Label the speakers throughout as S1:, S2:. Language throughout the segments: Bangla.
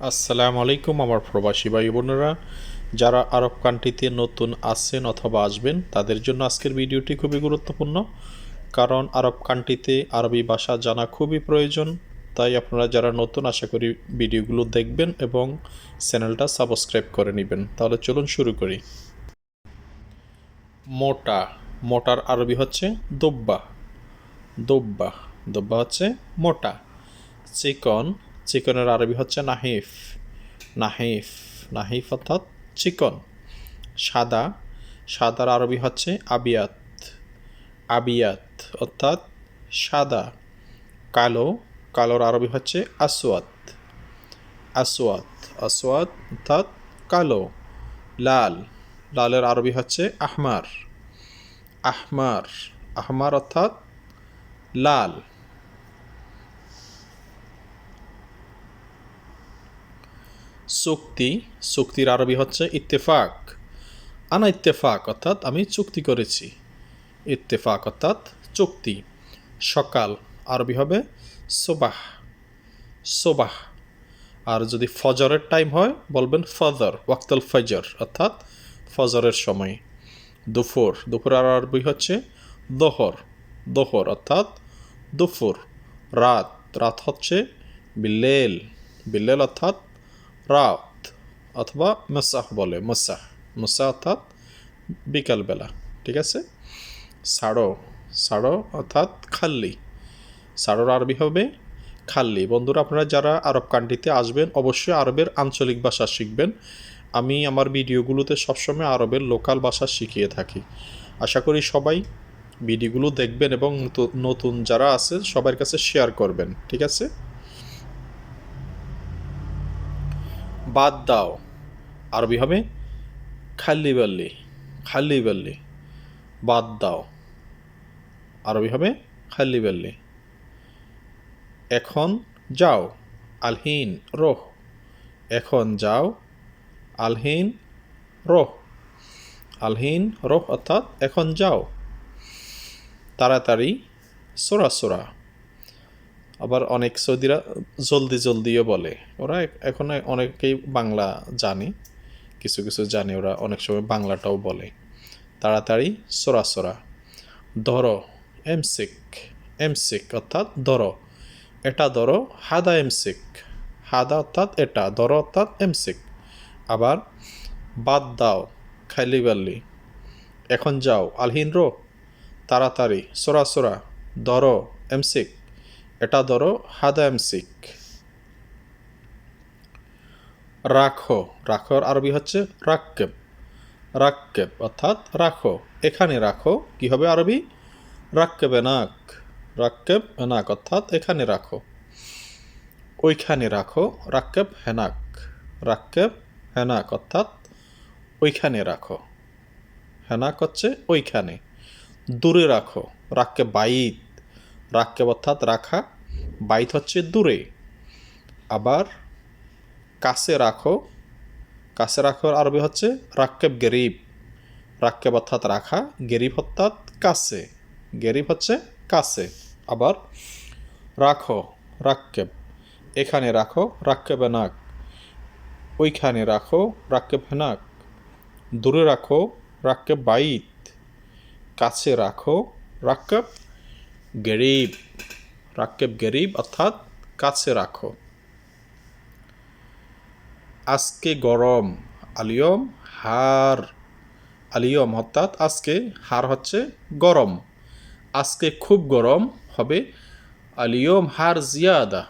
S1: আসসালামু আলাইকুম আমার প্রবাসী ভাই বোনেরা। যারা আরব কান্ট্রিতে নতুন আসছেন অথবা আসবেন, তাদের জন্য আজকের ভিডিওটি খুবই গুরুত্বপূর্ণ। কারণ আরব কান্ট্রিতে আরবি ভাষা জানা খুবই প্রয়োজন। তাই আপনারা যারা নতুন, আশা করি ভিডিওগুলো দেখবেন এবং চ্যানেলটা সাবস্ক্রাইব করে নেবেন। তাহলে চলুন শুরু করি। মোটা, মোটার আরবি হচ্ছে দোব্বা। দোব্বা দোব্বা হচ্ছে মোটা। চিকন চিকনের আরবি হচ্ছে নাহিফ। নাহিফ নাহিফ অর্থাৎ চিকন। সাদা, সাদার আরবি হচ্ছে আবিয়াত। আবিয়াত অর্থাৎ সাদা। কালো, কালোর আরবি হচ্ছে আসওয়াত। আসওয়াত আসওয়াত অর্থাৎ কালো। লাল, লালের আরবি হচ্ছে আহমার। আহমার আহমার অর্থাৎ লাল। চুক্তি, চুক্তির আরবি হচ্ছে ইত্তেফাক। আনা ইত্তেফাক অর্থাৎ আমি চুক্তি করেছি। ইত্তেফাক অর্থাৎ চুক্তি। সকাল, আরবি হবে সোবাহ। সোবাহ। আর যদি ফজরের টাইম হয়, বলবেন ফজর, ওয়াক্তল ফজর, অর্থাৎ ফজরের সময়। দুপুর আর আরবি হচ্ছে দোহর। দোহর অর্থাৎ দুপুর। রাত রাত হচ্ছে বিল্লেল। বিল্লেল অর্থাৎ রাত অথবা মসাহ বলে, মসাহ। মসাহ অর্থাৎ বিকালবেলা, ঠিক আছে? সাড়ো সাড়ো অর্থাৎ খাল্লি। সাড়োর আরবি হবে খাল্লি। বন্ধুরা, আপনারা যারা আরব কান্ট্রিতে আসবেন, অবশ্যই আরবের আঞ্চলিক ভাষা শিখবেন। আমি আমার ভিডিওগুলোতে সবসময় আরবের লোকাল ভাষা শিখিয়ে থাকি। আশা করি সবাই ভিডিওগুলো দেখবেন এবং নতুন যারা আছে, সবার কাছে শেয়ার করবেন, ঠিক আছে? বাদ দাও। আরবি হবে খাল্লি বাল্লি খাল্লি বাল্লি, বাদ দাও। আরবি হবে খাল্লি বাল্লি। এখন যাও, আলহিন রোহ। এখন যাও, আলহিন রোহ। আলহিন রোহ অর্থাৎ এখন যাও। তাড়াতাড়ি, সোরা সোরা। আবার অনেক সৌদিরা জলদি জলদিও বলে। ওরা এখন অনেকেই বাংলা জানে। কিছু কিছু জানে ওরা অনেক সময় বাংলাটাও বলে। তাড়াতাড়ি সোরা সোরা। ধরো, এমসিক এমসিক অর্থাৎ ধরো। এটা ধরো, হাদা এমসিক। হাদা অর্থাৎ এটা, ধরো অর্থাৎ এমসিক। আবার বাদ দাও, খাইলি বাল্লি। এখন যাও আলহিন রো তাড়াতাড়ি সোরা সোরা। ধরো, এমসিক। এটা ধরো হাদা এমসিক রাখো রাখোর আরবি হচ্ছে রাক্কেব। রাক্কেব অর্থাৎ রাখো। এখানে রাখো, কি হবে আরবি? রাক্কেব এনাক। রাক্কেব এনাক অর্থাৎ এখানে রাখো। ওইখানে রাখো, রাক্কেব হেনাক। রাক্কেব হেনাক অর্থাৎ ওইখানে রাখো। হেনাক হচ্ছে ওইখানে। দূরে রাখো রাক্কে বাইত। রাক্কে অর্থাৎ রাখা, বাইত হচ্ছে দূরে। আবার কাছে রাখো কাছে রাখো আরবি হচ্ছে রাক্কেব গেরিব। রাক্কেব অর্থাৎ রাখা, গেরিব অর্থাৎ কাছে, গেরিব হচ্ছে কাছে। আবার রাখো, রাক্কেব, এখানে রাখো রাক্কেব নাক, ওইখানে রাখো রাক্কেব হেনাক দূরে রাখো রাক্কেব বাইত, কাছে রাখো রাক্কেব গরিব রাক্কেব গরিব, অর্থাৎ কাছে রাখো। আজকে গরম, আলিয়ম, হার, আলিয়ম অর্থাৎ আজকে হার হচ্ছে গরম। আজকে খুব গরম হবে, আলিয়ম হার জিয়াদা।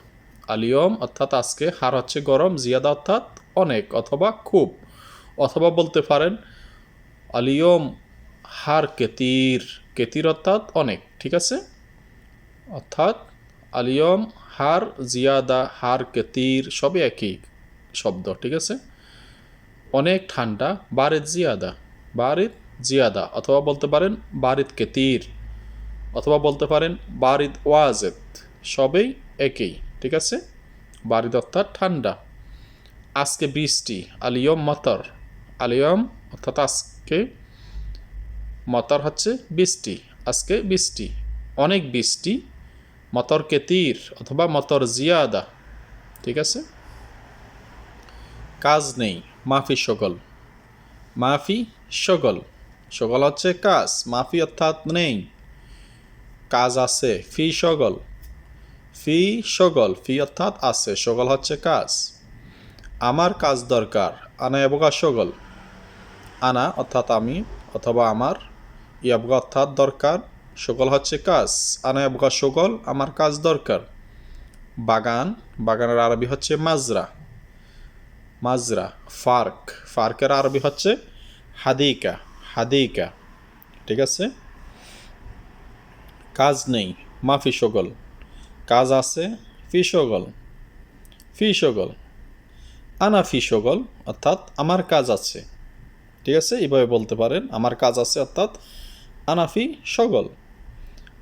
S1: আলিয়ম অর্থাৎ আজকে হার হচ্ছে গরম, জিয়াদা অর্থাৎ অনেক অথবা খুব। অথবা বলতে পারেন, আলিয়ম হার কেতির কেতির অর্থাৎ অনেক, ঠিক আছে? অর্থাৎ আলিয়ম হার, জিয়াদা, হার, কেতির, সবই একই শব্দ, ঠিক আছে? অনেক ঠান্ডা, বারিদ জিয়াদা। বারিদ জিয়াদা, অথবা বলতে পারেন বারিদ কেতির, অথবা বলতে পারেন বারিদ ওয়াজেদ, সবই একই, ঠিক আছে? বারিদ অর্থাৎ ঠান্ডা। আজকে বৃষ্টি আলিয়ম মতর। আলিয়ম অর্থাৎ আজকে মতর হচ্ছে বৃষ্টি, আজকে বৃষ্টি, অনেক বৃষ্টি। মতর কেতির অথবা মতর জিয়াদা, ঠিক আছে? কাজ নেই, মাফি সগল। মাফি সগল। সগল হচ্ছে কাজ, মাফি অর্থাৎ নেই। কাজ আছে, ফি সগল। ফি সগল, ফি অর্থাৎ আছে, সগল হচ্ছে কাজ। আমার কাজ দরকার, আনা এবগা সগল। আনা অর্থাৎ আমি অথবা আমার ইয়াবগা অর্থাৎ দরকার। সগল হচ্ছে কাজ, আনা এবগা সগল আমার কাজ দরকার। বাগান, বাগানের আরবি হচ্ছে মাজরা। মাজরা, ফার্ক, ফার্কের আরবি হচ্ছে হাদিকা হাদিকা। ঠিক আছে? কাজ নেই, মাফি সগল কাজ আছে, ফি সগল ফি সগল আনা ফি সগল অর্থাৎ আমার কাজ আছে। ঠিক আছে? এইভাবে বলতে পারেন, আমার কাজ আছে, অর্থাৎ আনাফি সগল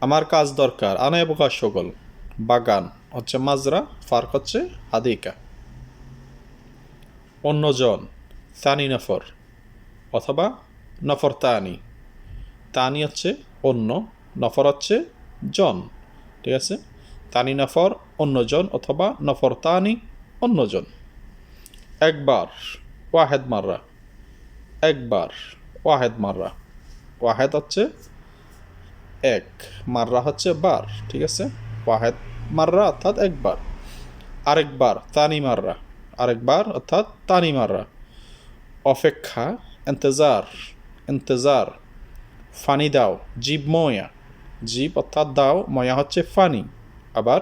S1: আমার কাজ দরকার, আনা এবকা সগল বাগান, হচ্ছে মাজরা, ফার্ক হচ্ছে হাদিকা। অন্যজন, তানি নফর, অথবা নফর তানি। তানি হচ্ছে অন্য, নফর হচ্ছে জন, ঠিক আছে? তানি নফর অন্যজন অথবা নফর তানি অন্যজন। একবার, ওয়াহেদ মাররা। একবার, ওয়াহেদ মাররা। ওয়াহেদ হচ্ছে এক, মাররা হচ্ছে বার, ঠিক আছে? ওয়াহেদ মাররা অর্থাৎ একবার। আরেকবার তানি মাররা। আরেকবার অর্থাৎ তানি মাররা। অপেক্ষা এন্তেজার এন্তেজার ফানি দাও, জীব ময়া। জীব অর্থাৎ দাও, ময়া হচ্ছে ফানি। আবার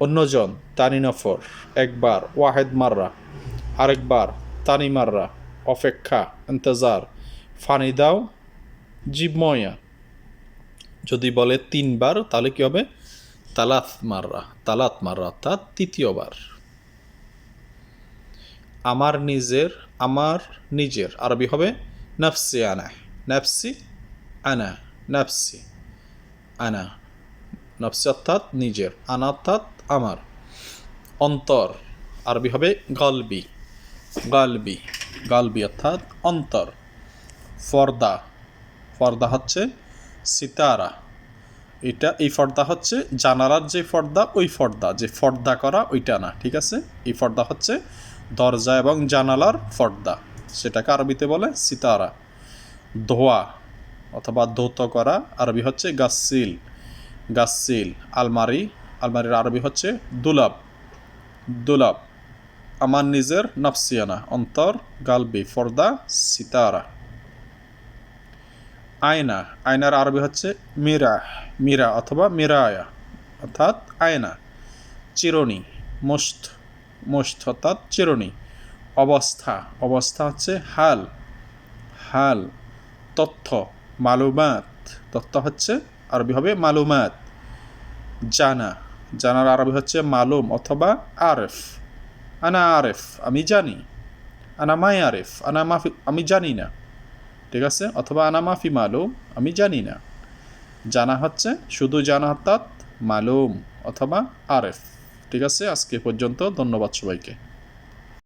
S1: অন্যজন, তানি নফর। একবার, ওয়াহেদ মাররা। আরেকবার, তানি মাররা। অপেক্ষা এন্তেজার ফানি দাও, জীব ময়া। যদি বলে তিনবার, তাহলে কি হবে? তালাত মাররা তালাত মাররা, অর্থাৎ তৃতীয়বার। আমার নিজের আমার নিজের, আরবি হবে নফসি আনা নফসি আনা নফসি আনা। নফসি অর্থাৎ নিজের, আনা অর্থাৎ আমার। অন্তর, আরবি হবে গলবি, গালবি গালবি অর্থাৎ অন্তর। ফর্দা ফর্দা হচ্ছে সিতারা। এটা এই ফর্দা হচ্ছে জানালার যে ফর্দা ওই ফর্দা যে ফর্দা করা ওইটা না, ঠিক আছে? এই ফর্দা হচ্ছে দরজা এবং জানালার ফর্দা সেটাকে আরবিতে বলে সিতারা। ধোয়া অথবা ধৌত করা আরবি হচ্ছে গাসিল গাসিল আলমারি, আলমারির আরবি হচ্ছে দুলাব দুলাব। আমার নিজের নফসিয়ানা, অন্তর, গালবি ফর্দা সিতারা। আয়না। আয়নার আরবি হচ্ছে মিরা মিরা অথবা মিরায়া, অর্থাৎ আয়না। চিরনি, মুস্ত মুস্ত অর্থাৎ চিরনি। অবস্থা অবস্থা হচ্ছে হাল হাল। তথ্য, মালুমাত, তথ্য হচ্ছে আরবি হবে মালুমাত। জানা, জানার আরবি হচ্ছে মালুম অথবা আরেফ। আনা আরেফ, আমি জানি। আনা মাই আরেফ, আনা মাফি, আমি জানি না। ঠিক আছে? অথবা আনা মাফি মালুম, আমি জানি না। জানা হচ্ছে, শুধু জানা অর্থাৎ মালুম অথবা আরেফ। ঠিক আছে? আজকে পর্যন্ত ধন্যবাদ সবাইকে।